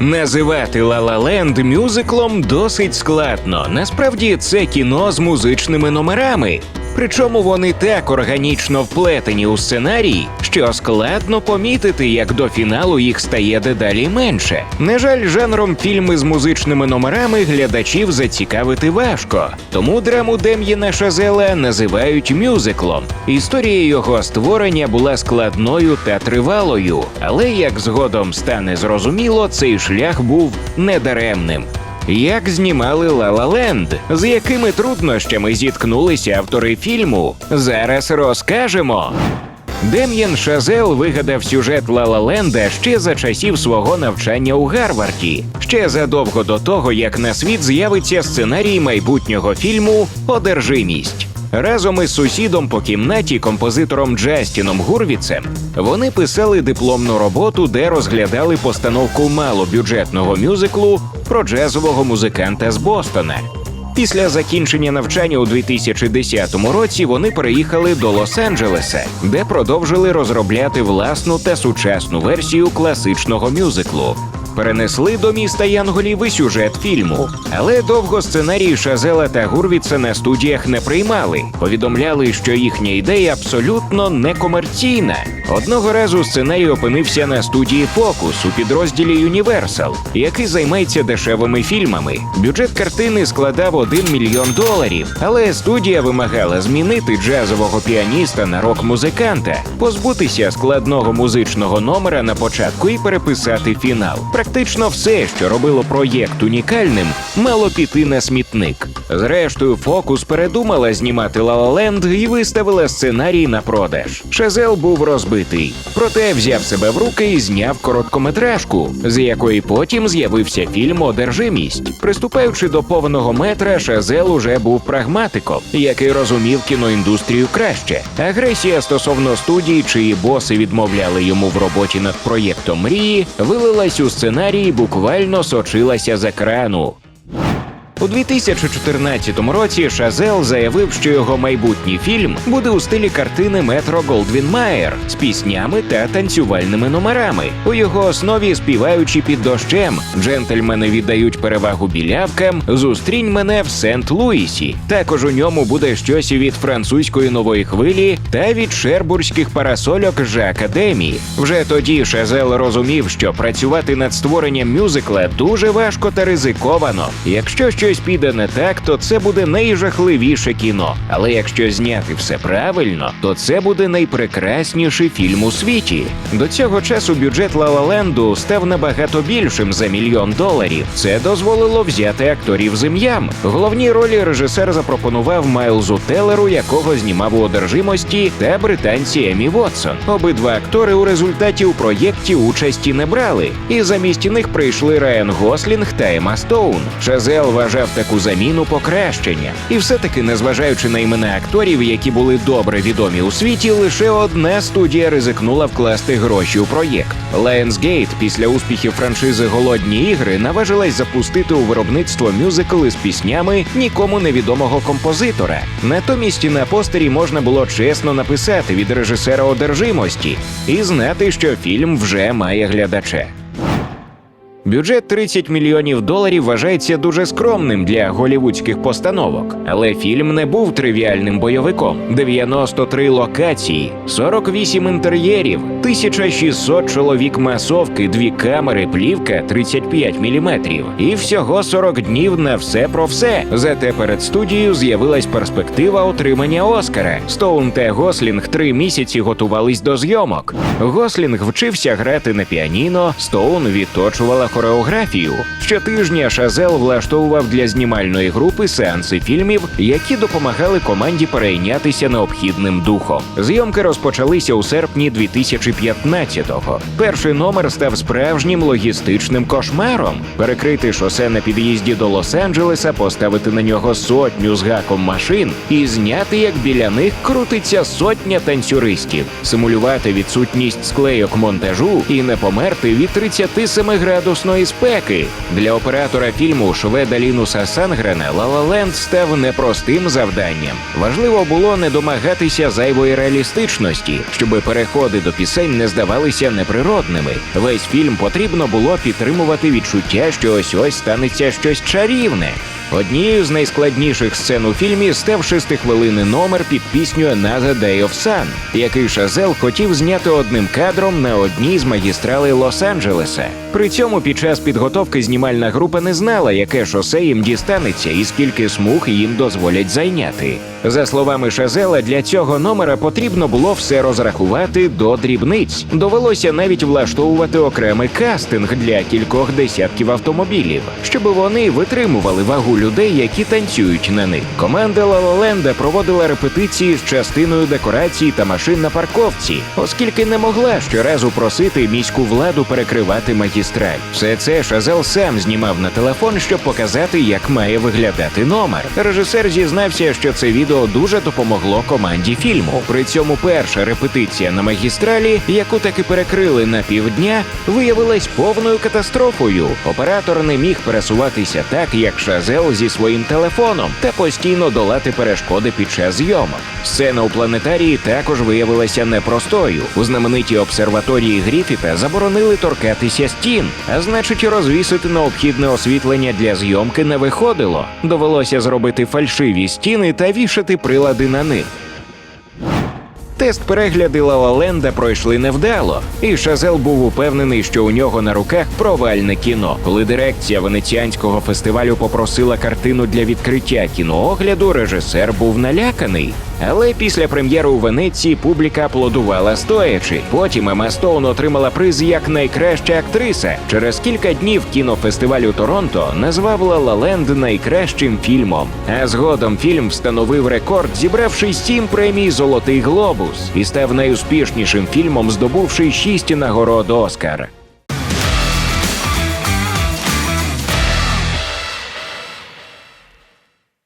Називати «Ла-Ла мюзиклом досить складно. Насправді це кіно з музичними номерами. Причому вони так органічно вплетені у сценарій, що складно помітити, як до фіналу їх стає дедалі менше. На жаль, жанром фільми з музичними номерами глядачів зацікавити важко. Тому драму Дем'єна Шазела називають мюзиклом. Історія його створення була складною та тривалою, але як згодом стане зрозуміло, цей шлях був недаремним. Як знімали «Ла Ла Ленд», з якими труднощами зіткнулися автори фільму, зараз розкажемо. Дем'ян Шазел вигадав сюжет «Ла Ла Ленда ще за часів свого навчання у Гарварді, ще задовго до того, як на світ з'явиться сценарій майбутнього фільму Одержимість. Разом із сусідом по кімнаті, композитором Джастіном Гурвіцем, вони писали дипломну роботу, де розглядали постановку малобюджетного мюзиклу про джазового музиканта з Бостона. Після закінчення навчання у 2010 році вони переїхали до Лос-Анджелеса, де продовжили розробляти власну та сучасну версію класичного мюзиклу. Перенесли до міста Янголів і сюжет фільму, але довго сценарії Шазела та Гурвіца на студіях не приймали. Повідомляли, що їхня ідея абсолютно некомерційна. Одного разу сценарій опинився на студії Фокус у підрозділі Universal, який займається дешевими фільмами. Бюджет картини складав 1 мільйон доларів, але студія вимагала змінити джазового піаніста на рок-музиканта, позбутися складного музичного номера на початку і переписати фінал. Практично все, що робило проєкт унікальним, мало піти на смітник. Зрештою, Фокус передумала знімати «Ла-Ла і виставила сценарій на продаж. Шазел був розбитий, проте взяв себе в руки і зняв короткометражку, з якої потім з'явився фільм Одержимість. Приступаючи до повного метра, Шазел уже був прагматиком, який розумів кіноіндустрію краще. Агресія стосовно студії, чиї боси відмовляли йому в роботі над проєктом мрії, вилилась у сценарій і буквально сочилася з екрану. У 2014 році Шазел заявив, що його майбутній фільм буде у стилі картини Метро Голдвін Майер з піснями та танцювальними номерами. У його основі співаючи під дощем, джентльмени віддають перевагу білявкам. Зустрінь мене в Сент-Луісі. Також у ньому буде щось від французької нової хвилі та від шербурзьких парасольок Жака Демі. Вже тоді Шазел розумів, що працювати над створенням мюзикла дуже важко та ризиковано. Якщо щось піде не так, то це буде найжахливіше кіно. Але якщо зняти все правильно, то це буде найпрекрасніший фільм у світі. До цього часу бюджет «Ла-Ла став набагато більшим за мільйон доларів. Це дозволило взяти акторів з ім'ям. Головні ролі режисер запропонував Майлзу Телеру, якого знімав у одержимості, та британці Емі Вотсон. Обидва актори у результаті у проєкті участі не брали, і замість них прийшли Райан Гослінг та Ема Стоун. Шазел вважав таку заміну покращення. І все-таки, незважаючи на імена акторів, які були добре відомі у світі, лише одна студія ризикнула вкласти гроші у проєкт. Lionsgate після успіхів франшизи Голодні ігри наважилась запустити у виробництво мюзикл із піснями нікому невідомого композитора. Натомість на постері можна було чесно написати від режисера одержимості і знати, що фільм вже має глядача. Бюджет 30 мільйонів доларів вважається дуже скромним для голівудських постановок, але фільм не був тривіальним бойовиком. 93 локації, 48 інтер'єрів, 1600 чоловік масовки, дві камери, плівка 35 міліметрів. І всього 40 днів на все про все. Зате перед студією з'явилась перспектива отримання Оскара. Стоун та Гослінг три місяці готувались до зйомок. Гослінг вчився грати на піаніно, Стоун відточувала хореографію. Щотижня Шазел влаштовував для знімальної групи сеанси фільмів, які допомагали команді перейнятися необхідним духом. Зйомки розпочалися у серпні 2015-го. Перший номер став справжнім логістичним кошмаром. Перекрити шосе на під'їзді до Лос-Анджелеса, поставити на нього сотню з гаком машин і зняти, як біля них крутиться сотня танцюристів, симулювати відсутність склейок монтажу і не померти від 37 градусної спеки. Для оператора фільму шведа Лінуса Сангрена «Ла Ла став непростим завданням. Важливо було не домагатися зайвої реалістичності, щоб переходи до пісень не здавалися неприродними. Весь фільм потрібно було підтримувати відчуття, що ось ось станеться щось чарівне. Однією з найскладніших сцен у фільмі став шестихвилинний номер під пісню «Another Day of Sun», який Шазел хотів зняти одним кадром на одній з магістралей Лос-Анджелеса. При цьому під час підготовки знімальна група не знала, яке шосе їм дістанеться і скільки смуг їм дозволять зайняти. За словами Шазела, для цього номера потрібно було все розрахувати до дрібниць. Довелося навіть влаштовувати окремий кастинг для кількох десятків автомобілів, щоб вони витримували вагу людей, які танцюють на них. Команда Лалаленда проводила репетиції з частиною декорацій та машин на парковці, оскільки не могла щоразу просити міську владу перекривати магістраль. Все це Шазел сам знімав на телефон, щоб показати, як має виглядати номер. Режисер зізнався, що це відео дуже допомогло команді фільму. При цьому перша репетиція на магістралі, яку таки перекрили на півдня, виявилась повною катастрофою. Оператор не міг пересуватися так, як Шазел зі своїм телефоном, та постійно долати перешкоди під час зйомок. Сцена у планетарії також виявилася непростою. У знаменитій обсерваторії Гріфіта заборонили торкатися стін, а значить, розвісити необхідне освітлення для зйомки не виходило. Довелося зробити фальшиві стіни та вішати прилади на них. Тест перегляди Лалаленда пройшли невдало, і Шазел був упевнений, що у нього на руках провальне кіно. Коли дирекція венеціанського фестивалю попросила картину для відкриття кіноогляду, режисер був наляканий. Але після прем'єри у Венеції публіка аплодувала стоячи. Потім Ема Стоун отримала приз як найкраща актриса. Через кілька днів кінофестивалю Торонто назвав «Ла Ленд найкращим фільмом. А згодом фільм встановив рекорд, зібравши сім премій Золотий глобус і став найуспішнішим фільмом, здобувши шість нагород Оскар.